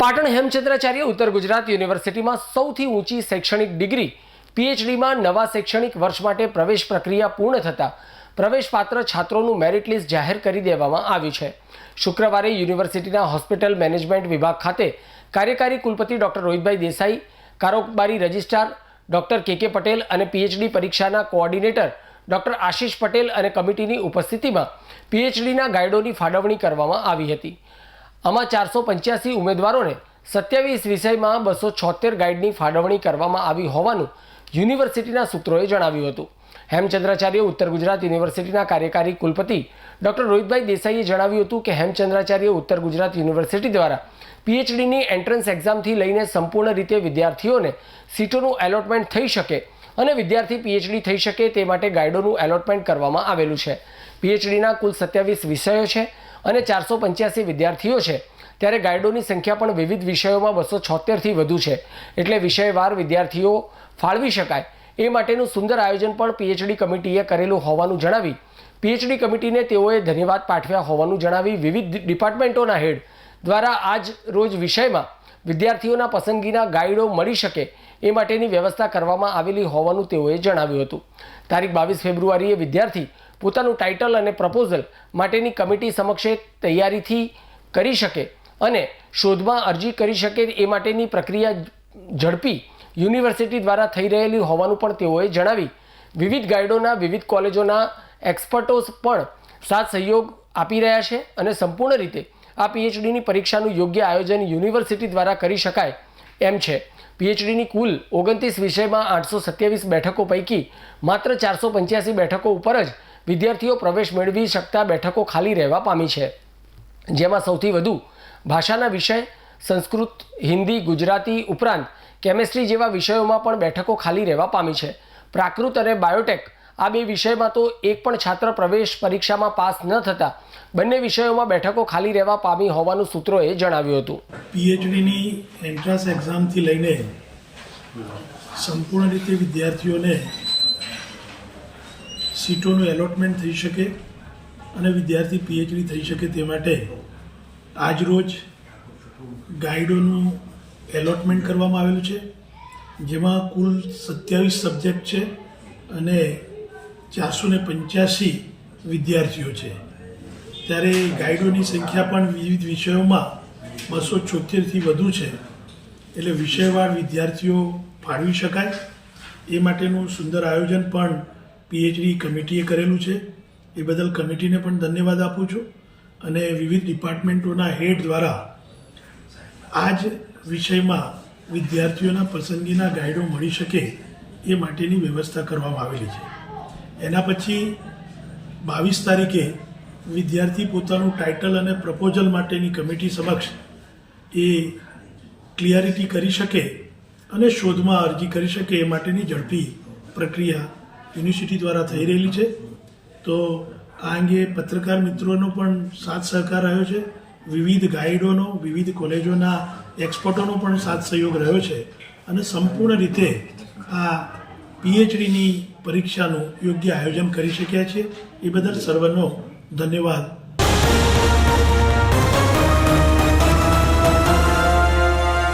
પાટણ હેમચંદ્રાચાર્ય ઉત્તર ગુજરાત યુનિવર્સિટીમાં સૌથી ઊંચી શૈક્ષણિક ડિગ્રી, પીએચડીમાં નવા શૈક્ષણિક વર્ષ માટે પ્રવેશ પ્રક્રિયા પૂર્ણ થતાં પ્રવેશપાત્ર છાત્રોનું મેરિટ લિસ્ટ જાહેર કરી દેવામાં આવ્યું છે. શુક્રવારે યુનિવર્સિટીના હોસ્પિટલ મેનેજમેન્ટ વિભાગ ખાતે કાર્યકારી કુલપતિ ડોક્ટર રોહિતભાઈ દેસાઈ, કારોબારી રજિસ્ટ્રાર ડોક્ટર કે કે પટેલ અને પીએચડી પરીક્ષાના કોઓર્ડિનેટર ડોક્ટર આશીષ પટેલ અને કમિટીની ઉપસ્થિતિમાં પીએચડીના ગાઈડોની ફાળવણી કરવામાં આવી હતી. આમાં ચારસો પંચ્યાસી ઉમેદવારોને સત્યાવીસ વિષયમાં બસો છોતેર ગાઈડની ફાળવણી કરવામાં આવી હોવાનું યુનિવર્સિટીના સૂત્રોએ જણાવ્યું હતું. હેમચંદ્રાચાર્ય ઉત્તર ગુજરાત યુનિવર્સિટીના કાર્યકારી કુલપતિ ડોક્ટર રોહિતભાઈ દેસાઈએ જણાવ્યું હતું કે હેમચંદ્રાચાર્ય ઉત્તર ગુજરાત યુનિવર્સિટી દ્વારા પીએચડીની એન્ટ્રન્સ એક્ઝામથી લઈને સંપૂર્ણ રીતે વિદ્યાર્થીઓને સીટોનું એલોટમેન્ટ થઈ શકે અને વિદ્યાર્થી પીએચડી થઈ શકે તે માટે ગાઈડોનું એલોટમેન્ટ કરવામાં આવેલું છે. પીએચડીના કુલ સત્યાવીસ વિષયો છે. અને ચારસો પંચ્યાસી વિદ્યાર્થીઓ છે. ત્યારે ગાઈડોની સંખ્યા પણ વિવિધ વિષયોમાં બસો છોતેરથી વધુ છે. એટલે વિષયવાર વિદ્યાર્થીઓ ફાળવી શકાય. એ માટેનું સુંદર આયોજન પણ પીએચડી કમિટીએ કરેલું હોવાનું જણાવી. પીએચડી કમિટીને તેઓએ ધન્યવાદ પાઠવ્યા હોવાનું જણાવી વિવિધ ડિપાર્ટમેન્ટોના હેડ દ્વારા આજ રોજ વિષયમાં વિદ્યાર્થીઓના પસંદગીના ગાઈડો મળી શકે એ માટેની વ્યવસ્થા કરવામાં આવેલી હોવાનું તેઓએ જણાવ્યું હતું. તારીખ બાવીસ ફેબ્રુઆરીએ વિદ્યાર્થી પોતાનું ટાઇટલ અને પ્રપોઝલ માટેની કમિટી સમક્ષે તૈયારીથી કરી શકે અને શોધમાં અરજી કરી શકે એ માટેની પ્રક્રિયા ઝડપી યુનિવર્સિટી દ્વારા થઈ રહેલી હોવાનું પણ તેઓએ જણાવી. વિવિધ ગાઈડોના, વિવિધ કોલેજોના એક્સપર્ટો પણ સાથ સહયોગ આપી રહ્યા છે અને સંપૂર્ણ રીતે આ પીએચડીની પરીક્ષાનું યોગ્ય આયોજન યુનિવર્સિટી દ્વારા કરી શકાય એમ છે. પીએચડીની કુલ ઓગણત્રીસ વિષયમાં આઠસો સત્યાવીસ બેઠકો પૈકી માત્ર ચારસો પંચ્યાસી બેઠકો ઉપર જ વિદ્યાર્થીઓ પ્રવેશ મેળવી શકતા બેઠકો ખાલી રહેવા પામી છે. જેમાં સૌથી વધુ ભાષાના વિષય, સંસ્કૃત, હિન્દી, ગુજરાતી ઉપરાંત કેમેસ્ટ્રી જેવા વિષયોમાં પણ બેઠકો ખાલી રહેવા પામી છે. પ્રાકૃત અને બાયોટેક આ બે વિષયમાં તો એક પણ છાત્ર પ્રવેશ પરીક્ષામાં પાસ ન થતા બંને વિષયોમાં બેઠકો ખાલી રહેવા પામી હોવાનું સૂત્રોએ જણાવ્યું હતું. પીએચડીની એન્ટ્રન્સ એક્ઝામથી લઈને સંપૂર્ણ રીતે વિદ્યાર્થીઓને સીટોનું એલોટમેન્ટ થઈ શકે અને વિદ્યાર્થી પીએચડી થઈ શકે તે માટે આજરોજ ગાઈડોનું એલોટમેન્ટ કરવામાં આવેલું છે, જેમાં કુલ સત્યાવીસ સબ્જેક્ટ છે અને ચારસો ને પંચ્યાસી વિદ્યાર્થીઓ છે. ત્યારે ગાઈડોની સંખ્યા પણ વિવિધ વિષયોમાં બસો છોતેરથી વધુ છે, એટલે વિષયવાર વિદ્યાર્થીઓ ફાળવી શકાય. એ માટેનું સુંદર આયોજન પણ પીએચડી કમિટીએ કરેલું છે. એ બદલ કમિટીને પણ ધન્યવાદ આપું છું અને વિવિધ ડિપાર્ટમેન્ટોના હેડ દ્વારા આ જ વિષયમાં વિદ્યાર્થીઓના પસંદગીના ગાઈડો મળી શકે એ માટેની વ્યવસ્થા કરવામાં આવેલી છે. એના પછી બાવીસ તારીખે વિદ્યાર્થી પોતાનું ટાઇટલ અને પ્રપોઝલ માટેની કમિટી સમક્ષ એ ક્લિયરિટી કરી શકે અને શોધમાં અરજી કરી શકે એ માટેની ઝડપી પ્રક્રિયા યુનિવર્સિટી દ્વારા થઈ રહેલી છે. તો આ અંગે પત્રકાર મિત્રોનો પણ સાથ સહકાર રહ્યો છે. વિવિધ ગાઈડોનો, વિવિધ કોલેજોના એક્સપર્ટોનો પણ સાથ સહયોગ રહ્યો છે. અને સંપૂર્ણ રીતે આ પીએચડીની પરીક્ષાનું યોગ્ય આયોજન કરી શક્યા છે એ બદલ સર્વનો ધન્યવાદ.